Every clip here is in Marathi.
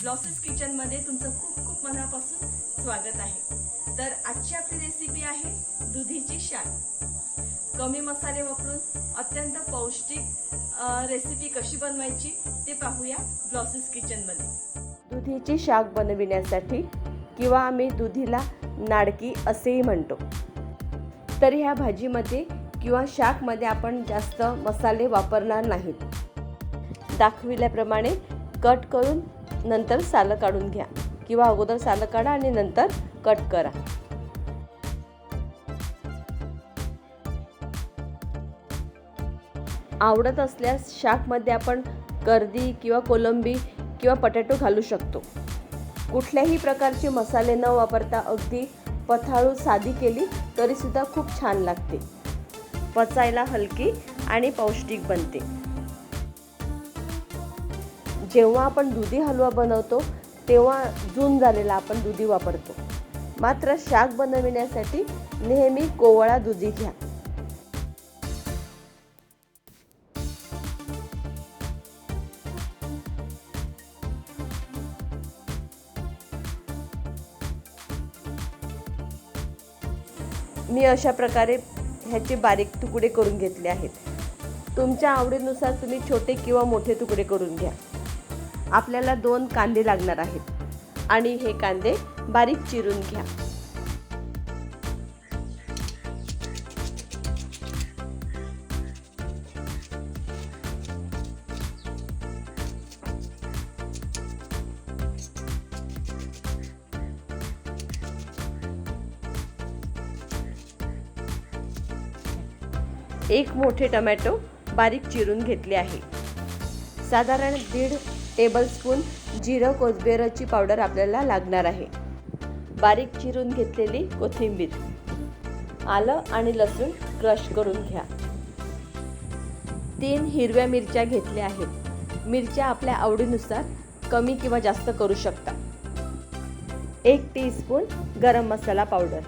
ब्लॉसेस किचनमध्ये तुमचं खूप खूप मनापासून स्वागत आहे. तर आजची आपली रेसिपी आहे दुधीची शाक कमी मसाले वापरून अत्यंत पौष्टिक रेसिपी कशी बनवायची ते पाहूया ब्लॉसेस किचनमध्ये दुधीची शाक बनविण्यासाठी किंवा आम्ही दुधीला नाडकी असेही म्हणतो. तर ह्या भाजीमध्ये किंवा शाकमध्ये आपण जास्त मसाले वापरणार नाहीत. दाखविल्याप्रमाणे कट करून नंतर सालं काढून घ्या. किंवा अगोदर सालं काढा आणि नंतर कट करा. आवडत असल्यास शाकमध्ये आपण कर्दी किंवा कोलंबी किंवा पटॅटो घालू शकतो. कुठल्याही प्रकारचे मसाले न वापरता अगदी पथाळू साधी केली तरीसुद्धा खूप छान लागते. पचायला हलकी आणि पौष्टिक बनते. जेव्हा आपण दुधी हलवा बनवतो तेव्हा जून झालेला आपण दुधी वापरतो. मात्र शाक बनविण्यासाठी नेहमी कोवळा दुधी घ्या. मी अशा प्रकारे ह्याचे बारीक तुकडे करून घेतले आहेत. तुमच्या आवडीनुसार तुम्ही छोटे किंवा मोठे तुकडे करून घ्या. आपल्याला दोन कांदे लागणार आहेत. आणि हे कांदे बारीक चिरून घ्या. एक मोठे टमॅटो बारीक चिरून घेतले आहे. साधारण दीड टेबलस्पून जिरं कोथिंबिराची पावडर आपल्याला लागणार आहे. बारीक चिरून घेतलेली कोथिंबीर. आलं आणि लसूण क्रश करून घ्या. तीन हिरव्या मिरच्या घेतल्या आहेत. मिरच्या आपल्या आवडीनुसार कमी किंवा जास्त करू शकता. एक टीस्पून गरम मसाला पावडर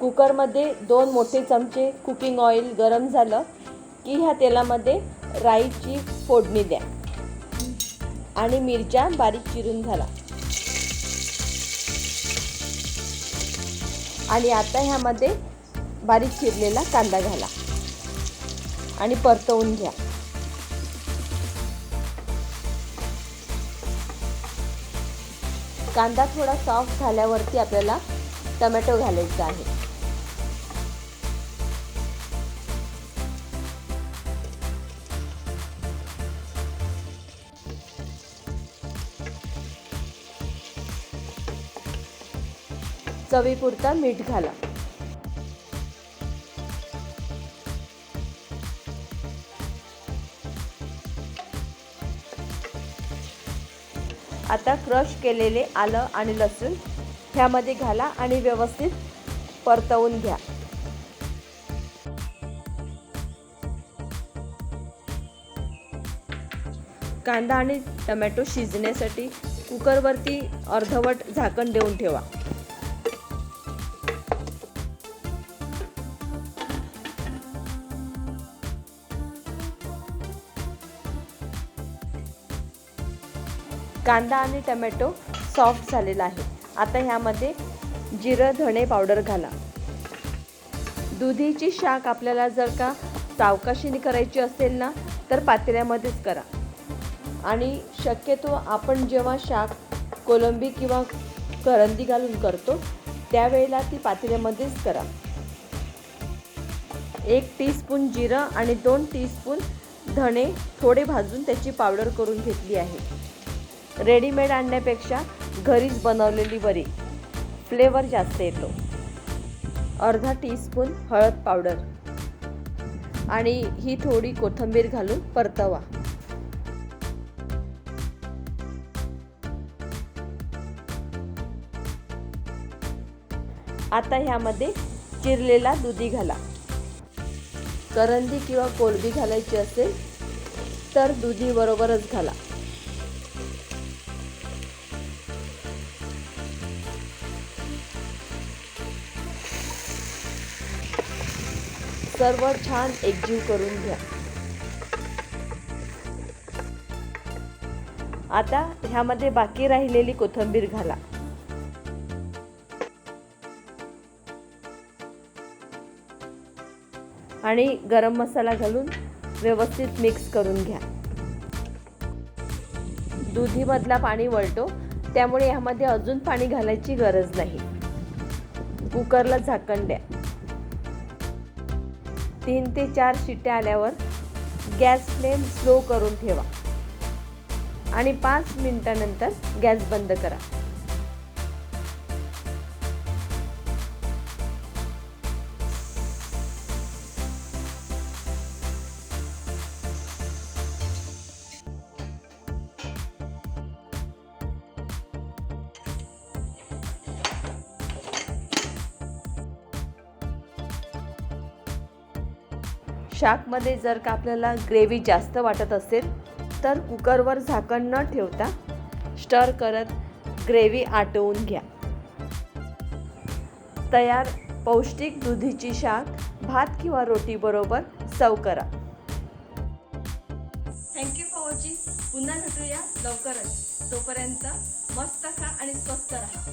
कुकरमध्ये दोन मोठे चमचे कुकिंग ऑइल गरम झालं की ह्या तेलामध्ये राईची फोडणी द्या. आणि मिरच्या बारीक चिरून घाला आणि आता ह्यामध्ये बारीक चिरलेला कांदा घाला. आणि परतवून घ्या. कांदा थोडा सॉफ्ट झाल्यावरती आपल्याला टमॅटो घालायचा आहे. चवीपुरता मीठ घाला. आता क्रश केलेले आलं आणि लसूण ह्यामध्ये घाला आणि व्यवस्थित परतवून घ्या. कांदा आणि टमॅटो शिजण्यासाठी कुकरवरती अर्धवट झाकण देऊन ठेवा. कांदा आणि टमॅटो सॉफ्ट झालेला आहे. आता ह्यामध्ये जिरं धणे पावडर घाला. दुधीची शाक आपल्याला जर का सावकाशीने करायची असेल ना तर पातेल्यामध्येच करा. आणि शक्यतो आपण जेव्हा शाक कोलंबी किंवा करंदी घालून करतो त्यावेळेला ती पातेल्यामध्येच करा. एक टीस्पून जिरं आणि दोन टीस्पून धणे थोडे भाजून त्याची पावडर करून घेतली आहे. रेडीमेड आणण्यापेक्षा घरीच बनवलेली बरी फ्लेवर जास्त येतो. अर्धा टीस्पून हळद पावडर. आणि ही थोडी कोथिंबीर घालून परतवा. आता ह्यामध्ये चिरलेला दुधी घाला. करंदी किंवा कोलबी घालायची असेल तर दुधी बरोबरच घाला. सर्व छान एकजीव करून घ्या. आता ह्यामध्ये बाकी राहिलेली कोथिंबीर घाला. आणि गरम मसाला घालून व्यवस्थित मिक्स करून घ्या. दुधीमधला पाणी वळतो त्यामुळे यामध्ये अजून पाणी घालायची गरज नाही. कुकरला झाकण द्या. तीन ते चार शिट्ट्या आल्यावर गॅस फ्लेम स्लो करून ठेवा. आणि पाच मिनटानंतर गॅस बंद करा. शाकमध्ये जर का आपल्याला ग्रेव्ही जास्त वाटत असेल तर कुकरवर झाकण न ठेवता स्टर करत ग्रेव्ही आटवून घ्या. तयार पौष्टिक दुधीची शाक भात किंवा रोटीबरोबर सर्व करा. थँक्यू फॉर वॉचिंग पुन्हा भेटूया लवकरच. तोपर्यंत मस्त खा आणि स्वस्त राहा.